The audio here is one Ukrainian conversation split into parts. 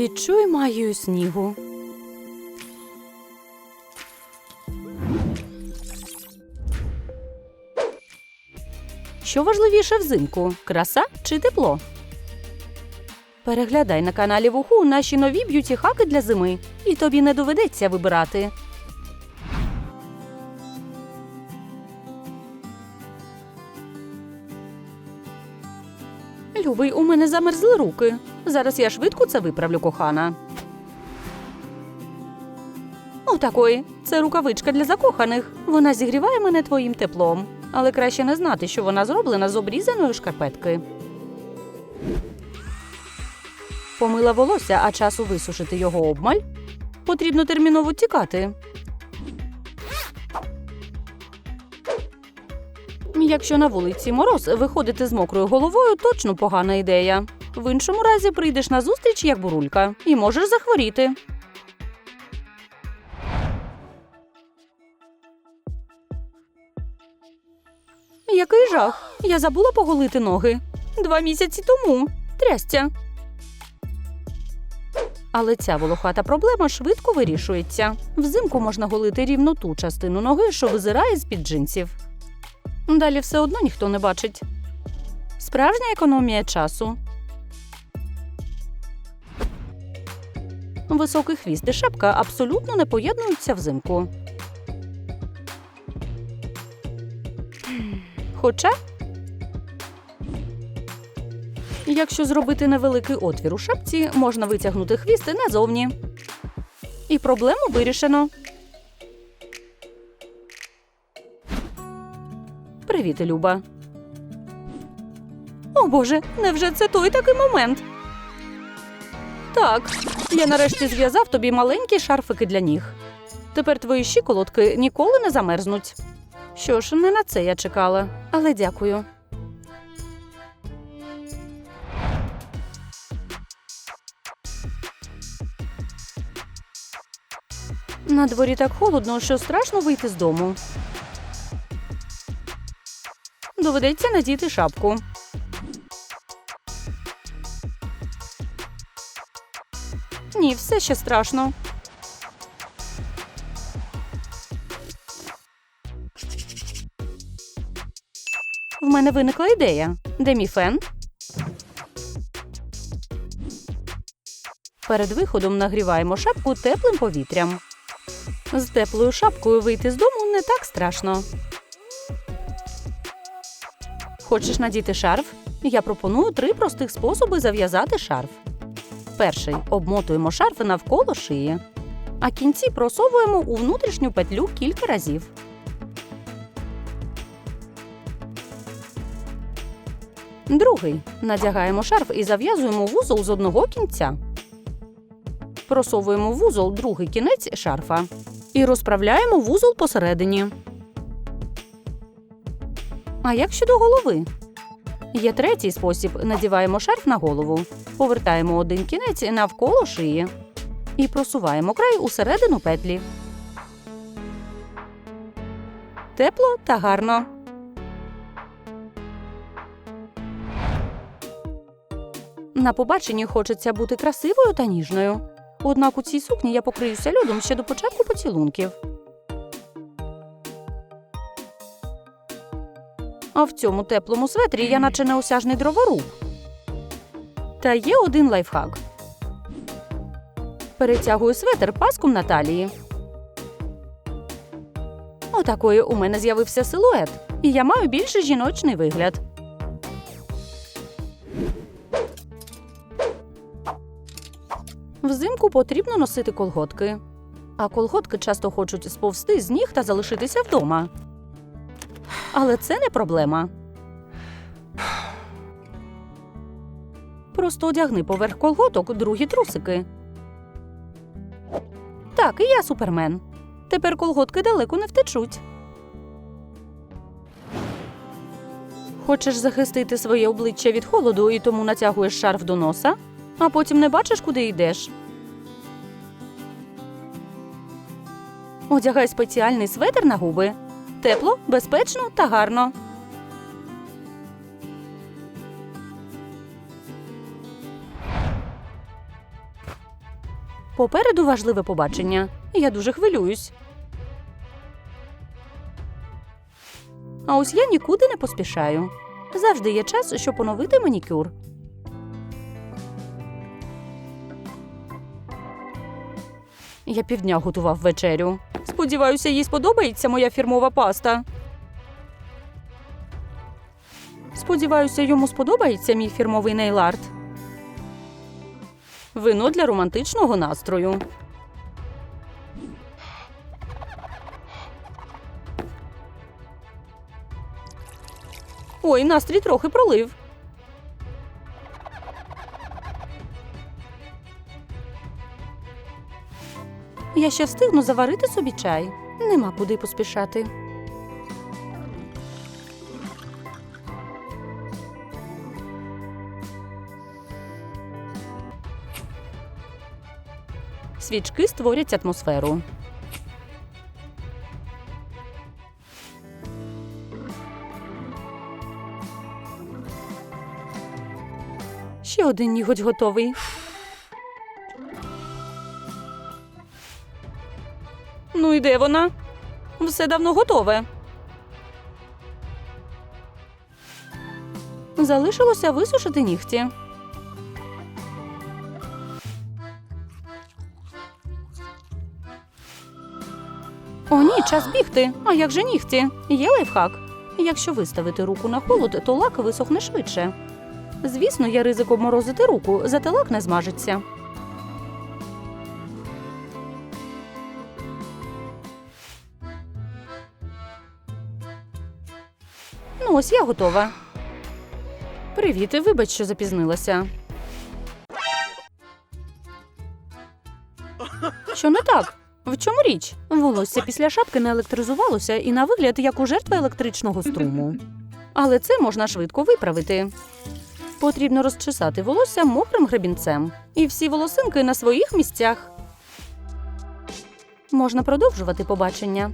Відчуй магію снігу. Що важливіше взимку краса чи тепло? Переглядай на каналі Вуху наші нові б'юті хаки для зими, і тобі не доведеться вибирати. Любий, у мене замерзли руки. Зараз я швидко це виправлю, кохана. Отакої. Це рукавичка для закоханих. Вона зігріває мене твоїм теплом. Але краще не знати, що вона зроблена з обрізаної шкарпетки. Помила волосся, а часу висушити його обмаль. Потрібно терміново тікати. Якщо на вулиці мороз, виходити з мокрою головою точно погана ідея. В іншому разі прийдеш на зустріч як бурулька і можеш захворіти. Який жах! Я забула поголити ноги. Два місяці тому. Трястя. Але ця волохата проблема швидко вирішується. Взимку можна голити рівно ту частину ноги, що визирає з-під джинсів. Далі все одно ніхто не бачить. Справжня економія часу. Високий хвіст і шапка абсолютно не поєднуються взимку. Хоча, якщо зробити невеликий отвір у шапці, можна витягнути хвіст назовні. І проблему вирішено. Привіт, Люба. О Боже, невже це той такий момент? Так, я нарешті зв'язав тобі маленькі шарфики для ніг. Тепер твої щиколотки ніколи не замерзнуть. Що ж, не на це я чекала, але дякую. На дворі так холодно, що страшно вийти з дому. Доведеться надіти шапку. Ні, все ще страшно. В мене виникла ідея. Де мій фен? Перед виходом нагріваємо шапку теплим повітрям. З теплою шапкою вийти з дому не так страшно. Хочеш надіти шарф? Я пропоную три простих способи зав'язати шарф. Перший обмотуємо шарф навколо шиї, а кінці просовуємо у внутрішню петлю кілька разів. Другий надягаємо шарф і зав'язуємо вузол з одного кінця. Просовуємо вузол другий кінець шарфа і розправляємо вузол посередині. А як щодо голови? Є третій спосіб: надіваємо шарф на голову, повертаємо один кінець навколо шиї і просуваємо край усередину петлі. Тепло та гарно. На побаченні хочеться бути красивою та ніжною. Однак у цій сукні я покриюся льодом ще до початку поцілунків. А в цьому теплому светрі я наче неосяжний дроворуб. Та є один лайфхак. Перетягую светр паском на талії. Отакої у мене з'явився силует, і я маю більше жіночний вигляд. Взимку потрібно носити колготки. А колготки часто хочуть сповзти з ніг та залишитися вдома. Але це не проблема. Просто одягни поверх колготок другі трусики. Так, і я супермен. Тепер колготки далеко не втечуть. Хочеш захистити своє обличчя від холоду і тому натягуєш шарф до носа, а потім не бачиш, куди йдеш. Одягай спеціальний светр на губи. Тепло, безпечно та гарно. Попереду важливе побачення. Я дуже хвилююсь. А ось я нікуди не поспішаю. Завжди є час, щоб поновити манікюр. Я півдня готував вечерю. Сподіваюся, їй сподобається моя фірмова паста. Сподіваюся, йому сподобається мій фірмовий нейларт. Вино для романтичного настрою. Ой, настрій трохи пролив. Я ще встигну заварити собі чай. Нема куди поспішати. Свічки створять атмосферу. Ще один ніготь готовий. Ну і де вона? Все давно готове. Залишилося висушити нігті. О, ні, час бігти. А як же нігті? Є лайфхак. Якщо виставити руку на холод, то лак висохне швидше. Звісно, є ризик обморозити руку, зате лак не змажеться. Ну, ось я готова. Привіт, і вибач, що запізнилася. Що не так? В чому річ? Волосся після шапки не електризувалося і на вигляд як у жертви електричного струму. Але це можна швидко виправити. Потрібно розчесати волосся мокрим гребінцем. І всі волосинки на своїх місцях. Можна продовжувати побачення.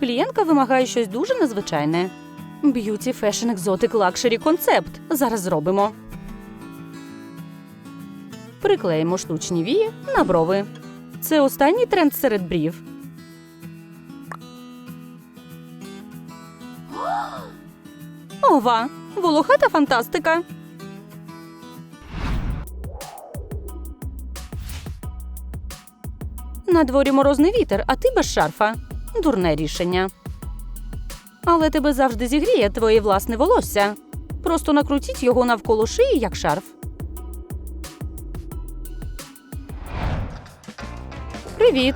Клієнтка вимагає щось дуже незвичайне. Б'юті фешн екзотик лакшері концепт. Зараз зробимо. Приклеїмо штучні вії на брови. Це останній тренд серед брів. Ова! Волохата фантастика. На дворі морозний вітер, а ти без шарфа. Дурне рішення. Але тебе завжди зігріє твоє власне волосся. Просто накрутіть його навколо шиї, як шарф. Привіт.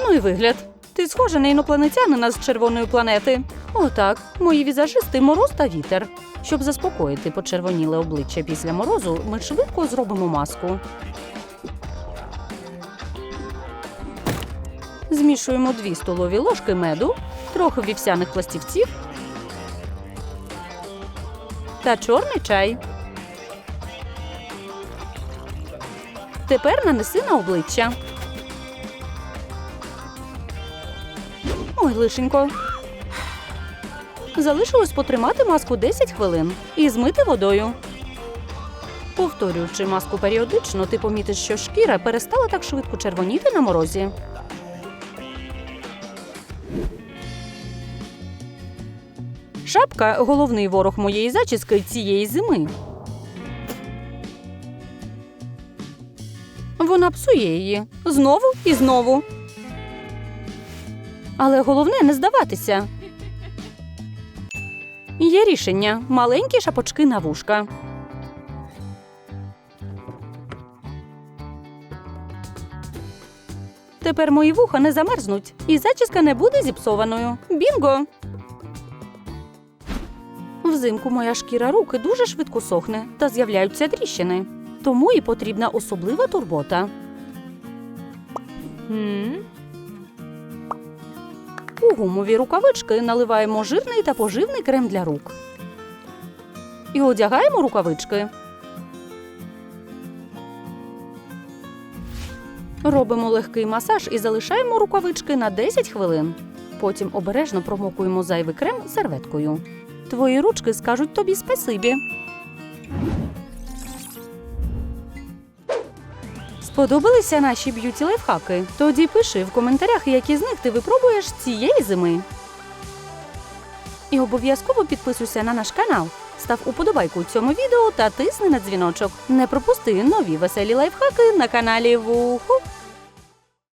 Ну і вигляд. Ти схожа на інопланетянина з червоної планети. Отак, мої візажисти мороз та вітер. Щоб заспокоїти почервоніле обличчя після морозу, ми швидко зробимо маску. Змішуємо 2 столові ложки меду, трохи вівсяних пластівців та чорний чай. Тепер нанеси на обличчя. Ой, лишенько. Залишилось потримати маску 10 хвилин і змити водою. Повторюючи маску періодично, ти помітиш, що шкіра перестала так швидко червоніти на морозі. Шапка головний ворог моєї зачіски цієї зими. Вона псує її знову і знову. Але головне не здаватися. Є рішення маленькі шапочки на вушка. Тепер мої вуха не замерзнуть, і зачіска не буде зіпсованою. Бінго! Взимку моя шкіра руки дуже швидко сохне та з'являються тріщини. Тому і потрібна особлива турбота. У гумові рукавички наливаємо жирний та поживний крем для рук. І одягаємо рукавички. Робимо легкий масаж і залишаємо рукавички на 10 хвилин. Потім обережно промокуємо зайвий крем серветкою. Твої ручки скажуть тобі спасибі. Сподобалися наші б'юті лайфхаки? Тоді пиши в коментарях, які з них ти випробуєш цієї зими. І обов'язково підписуйся на наш канал. Став уподобайку цьому відео та тисни на дзвіночок. Не пропусти нові веселі лайфхаки на каналі Вуху.